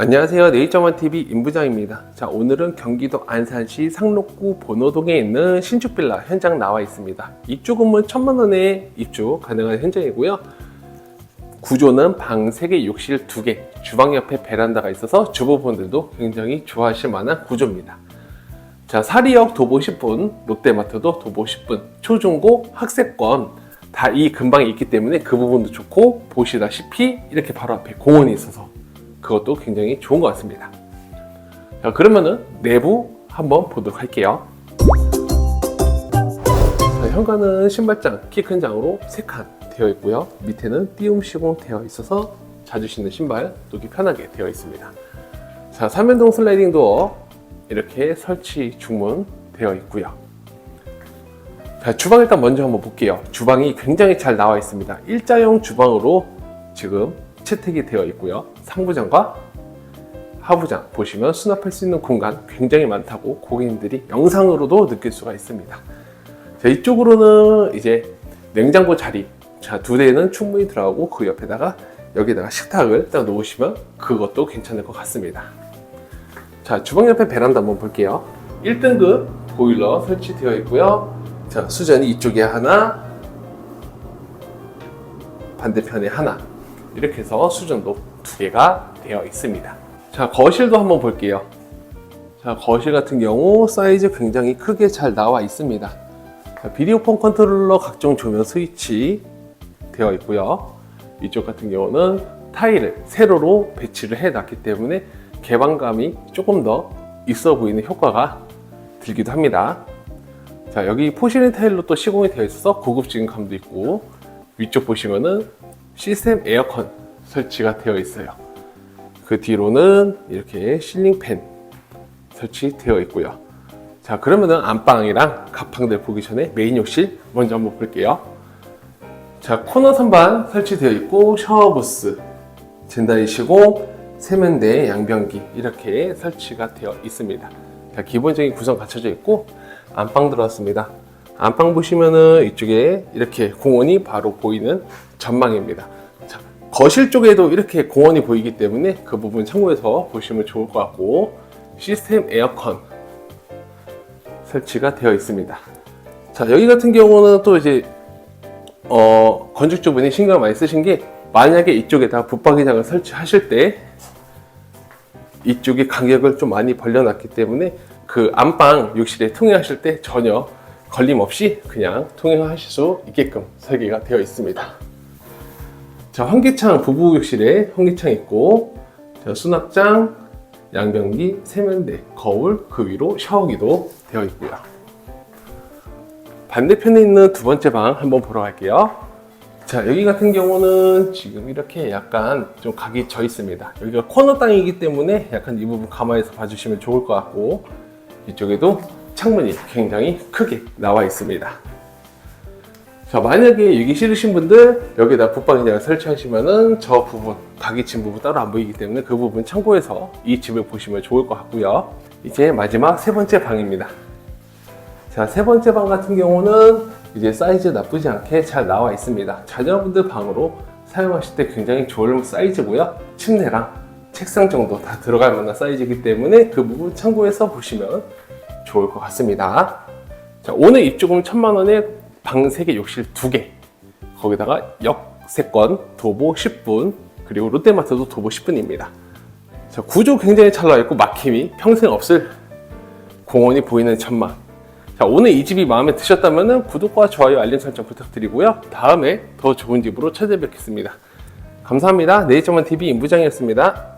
안녕하세요. 네이처만TV 임부장입니다. 자, 오늘은 경기도 안산시 상록구 번호동에 있는 신축빌라 현장 나와 있습니다. 입주 금은 천만 원에 입주 가능한 현장이고요. 구조는 방 3개, 욕실 2개, 주방 옆에 베란다가 있어서 주부분들도 굉장히 좋아하실 만한 구조입니다. 자, 사리역 도보 10분, 롯데마트도 도보 10분, 초중고 학생권 다 이 근방에 있기 때문에 그 부분도 좋고 보시다시피 이렇게 바로 앞에 공원이 있어서 그것도 굉장히 좋은 것 같습니다. 자, 그러면은 내부 한번 보도록 할게요. 자, 현관은 신발장, 키 큰 장으로 3칸 되어 있고요. 밑에는 띄움 시공 되어 있어서 자주 신는 신발 놓기 편하게 되어 있습니다. 자, 3연동 슬라이딩 도어 이렇게 설치 중문 되어 있고요. 자, 주방 일단 먼저 한번 볼게요. 주방이 굉장히 잘 나와 있습니다. 일자형 주방으로 지금 채택이 되어 있고요. 상부장과 하부장 보시면 수납할 수 있는 공간 굉장히 많다고 고객님들이 영상으로도 느낄 수가 있습니다. 자, 이쪽으로는 이제 냉장고 자리 자, 두 대는 충분히 들어가고 그 옆에다가 여기다가 식탁을 딱 놓으시면 그것도 괜찮을 것 같습니다. 자, 주방 옆에 베란다 한번 볼게요. 1등급 보일러 설치되어 있고요. 자, 수전이 이쪽에 하나, 반대편에 하나. 이렇게 해서 수전도 두 개가 되어 있습니다. 자, 거실도 한번 볼게요. 자, 거실 같은 경우 사이즈 굉장히 크게 잘 나와 있습니다. 자, 비디오 폰 컨트롤러 각종 조명 스위치 되어 있고요. 이쪽 같은 경우는 타일을 세로로 배치를 해 놨기 때문에 개방감이 조금 더 있어 보이는 효과가 들기도 합니다. 자, 여기 포시린 타일로 또 시공이 되어 있어서 고급진 감도 있고 위쪽 보시면은 시스템 에어컨 설치가 되어 있어요. 그 뒤로는 이렇게 실링 팬 설치되어 있고요. 자, 그러면은 안방이랑 갑방들 보기 전에 메인 욕실 먼저 한번 볼게요. 자, 코너 선반 설치되어 있고 샤워 부스, 젠다리 시공, 세면대, 양변기 이렇게 설치가 되어 있습니다. 자, 기본적인 구성 갖춰져 있고 안방 들어왔습니다. 안방 보시면은 이쪽에 이렇게 공원이 바로 보이는 전망입니다. 자, 거실 쪽에도 이렇게 공원이 보이기 때문에 그 부분 참고해서 보시면 좋을 것 같고 시스템 에어컨 설치가 되어 있습니다. 자, 여기 같은 경우는 또 이제 어, 건축주분이 신경을 많이 쓰신 게 만약에 이쪽에다 붙박이장을 설치하실 때 이쪽에 간격을 좀 많이 벌려놨기 때문에 그 안방 욕실에 통행하실 때 전혀 걸림 없이 그냥 통행하실 수 있게끔 설계가 되어 있습니다. 자, 환기창 부부 욕실에 환기창 있고 자, 수납장, 양변기, 세면대, 거울, 그 위로 샤워기도 되어 있고요. 반대편에 있는 두 번째 방 한번 보러 갈게요. 자, 여기 같은 경우는 지금 이렇게 약간 좀 각이 져 있습니다. 여기가 코너 땅이기 때문에 약간 이 부분 감안해서 봐주시면 좋을 것 같고, 이쪽에도 창문이 굉장히 크게 나와 있습니다. 자, 만약에 여기 싫으신 분들 여기다 붙박이장을 설치하시면은 저 부분, 각이 친 부분 따로 안 보이기 때문에 그 부분 참고해서 이 집을 보시면 좋을 것 같고요. 이제 마지막 세 번째 방입니다. 자, 세 번째 방 같은 경우는 이제 사이즈 나쁘지 않게 잘 나와 있습니다. 자녀분들 방으로 사용하실 때 굉장히 좋은 사이즈고요. 침대랑 책상 정도 다 들어갈 만한 사이즈이기 때문에 그 부분 참고해서 보시면 좋을 것 같습니다. 자, 오늘 입주금 천만 원에 방 3개, 욕실 2개. 거기다가 역세권, 도보 10분, 그리고 롯데마트도 도보 10분입니다. 자, 구조 굉장히 잘 나와 있고 막힘이 평생 없을 공원이 보이는 천막. 자, 오늘 이 집이 마음에 드셨다면 구독과 좋아요, 알림 설정 부탁드리고요. 다음에 더 좋은 집으로 찾아뵙겠습니다. 감사합니다. 네이처만 TV 임부장이었습니다.